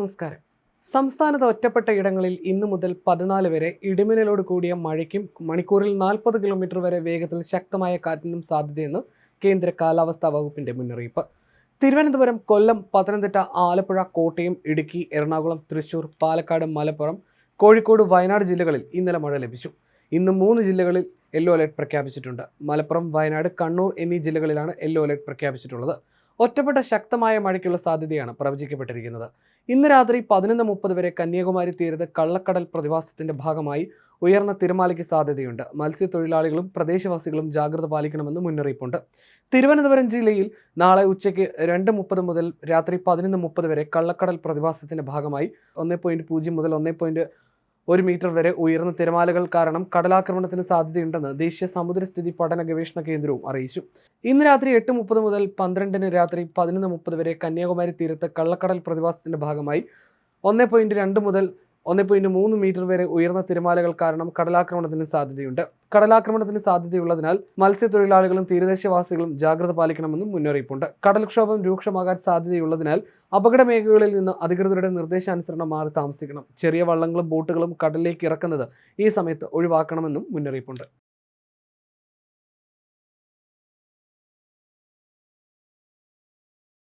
നമസ്കാരം. സംസ്ഥാനത്ത് ഒറ്റപ്പെട്ട ഇടങ്ങളിൽ ഇന്നു മുതൽ പതിനാല് വരെ ഇടിമിന്നലോട് കൂടിയ മഴയ്ക്കും മണിക്കൂറിൽ നാൽപ്പത് കിലോമീറ്റർ വരെ വേഗത്തിൽ ശക്തമായ കാറ്റിനും സാധ്യതയെന്ന് കേന്ദ്ര കാലാവസ്ഥാ വകുപ്പിന്റെ മുന്നറിയിപ്പ്. തിരുവനന്തപുരം കൊല്ലം പത്തനംതിട്ട ആലപ്പുഴ കോട്ടയം ഇടുക്കി എറണാകുളം തൃശൂർ പാലക്കാട് മലപ്പുറം കോഴിക്കോട് വയനാട് ജില്ലകളിൽ ഇന്നലെ മഴ ലഭിച്ചു. ഇന്ന് മൂന്ന് ജില്ലകളിൽ യെല്ലോ അലർട്ട് പ്രഖ്യാപിച്ചിട്ടുണ്ട്. മലപ്പുറം വയനാട് കണ്ണൂർ എന്നീ ജില്ലകളിലാണ് യെല്ലോ അലർട്ട് പ്രഖ്യാപിച്ചിട്ടുള്ളത്. ഒറ്റപ്പെട്ട ശക്തമായ മഴയ്ക്കുള്ള സാധ്യതയാണ് പ്രവചിക്കപ്പെട്ടിരിക്കുന്നത്. ഇന്ന് രാത്രി പതിനൊന്ന് മുപ്പത് വരെ കന്യാകുമാരി തീരത്ത് കള്ളക്കടൽ പ്രതിഭാസത്തിന്റെ ഭാഗമായി ഉയർന്ന തിരമാലയ്ക്ക് സാധ്യതയുണ്ട്. മത്സ്യത്തൊഴിലാളികളും പ്രദേശവാസികളും ജാഗ്രത പാലിക്കണമെന്ന് മുന്നറിയിപ്പുണ്ട്. തിരുവനന്തപുരം ജില്ലയിൽ നാളെ ഉച്ചയ്ക്ക് രണ്ട് മുപ്പത് മുതൽ രാത്രി പതിനൊന്ന് മുപ്പത് വരെ കള്ളക്കടൽ പ്രതിഭാസത്തിന്റെ ഭാഗമായി ഒന്ന് പോയിന്റ് പൂജ്യം മുതൽ ഒന്ന് പോയിന്റ് ഒരു മീറ്റർ വരെ ഉയർന്ന തിരമാലകൾ കാരണം കടലാക്രമണത്തിന് സാധ്യതയുണ്ടെന്ന് ദേശീയ സമുദ്രസ്ഥിതി പഠന ഗവേഷണ കേന്ദ്രവും അറിയിച്ചു. ഇന്ന് രാത്രി എട്ട് മുപ്പത് മുതൽ പന്ത്രണ്ടിന് രാത്രി പതിനൊന്ന് മുപ്പത് വരെ കന്യാകുമാരി തീരത്ത് കള്ളക്കടൽ പ്രതിഭാസത്തിന്റെ ഭാഗമായി ഒന്ന് പോയിന്റ് രണ്ട് മുതൽ ഒന്ന് പോയിന്റ് മൂന്ന് മീറ്റർ വരെ ഉയർന്ന തിരമാലകൾ കാരണം കടലാക്രമണത്തിന് സാധ്യതയുണ്ട്. കടലാക്രമണത്തിന് സാധ്യതയുള്ളതിനാൽ മത്സ്യത്തൊഴിലാളികളും തീരദേശവാസികളും ജാഗ്രത പാലിക്കണമെന്നും മുന്നറിയിപ്പുണ്ട്. കടൽക്ഷോഭം രൂക്ഷമാകാൻ സാധ്യതയുള്ളതിനാൽ അപകട മേഖലകളിൽ നിന്ന് അധികൃതരുടെ നിർദ്ദേശാനുസരണം മാറി താമസിക്കണം. ചെറിയ വള്ളങ്ങളും ബോട്ടുകളും കടലിലേക്ക് ഇറക്കുന്നത് ഈ സമയത്ത് ഒഴിവാക്കണമെന്നും മുന്നറിയിപ്പുണ്ട്.